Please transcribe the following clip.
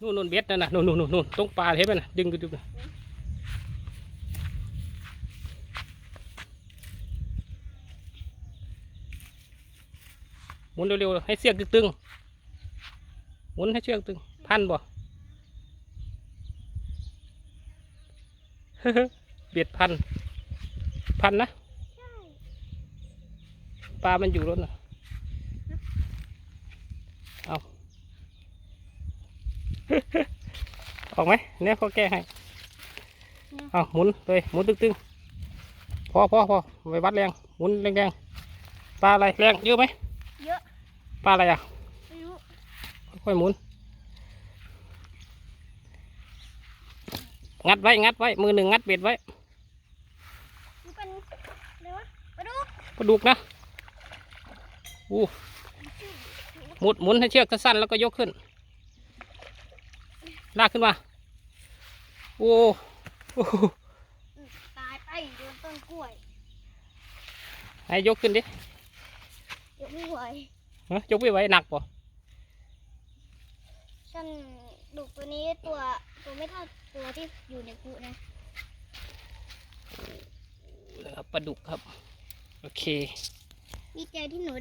นู่นนู่นเบ็ดนั่นน่ะนู่นนู่นนู่นนู่นตรงปลาเห็นไหมน่ะดึงดึงดึงหมุนเร็วๆให้เสียกตึงๆหมุนให้เชือกตึง พันบ่เบียดพัน พันนะปลามันอยู่รถน่ะเอา ออกไหมเนี่ยพอแก้ให้เอาหมุนเลยหมุนตึงๆพอพอพอไว้วัดแรงหมุนแรงๆปลาอะไรแรงเยอะไหมเยอะปลาอะไรอะไม่รู้ค่อยๆหมุน งัดไว้ งัดไว้ มือหนึ่งงัดเบ็ดไว้มันเป็นอะไรวะมาดูกระดูกนะอู้หมุดหมุนให้เชือกสั้นๆแล้วก็ยกขึ้น ลากขึ้นมาโอ้โอ้ตายไปโดนต้นกล้วยให้ยกขึ้นดิเดี๋ยวไม่ไหวฮะยกไม่ไหวหนักป่ะฉันดุกตัวนี้ตัวตัวไม่เท่าตัวที่อยู่ในกุนะครับปลาดุกครับ โอเคมีเจอที่หนู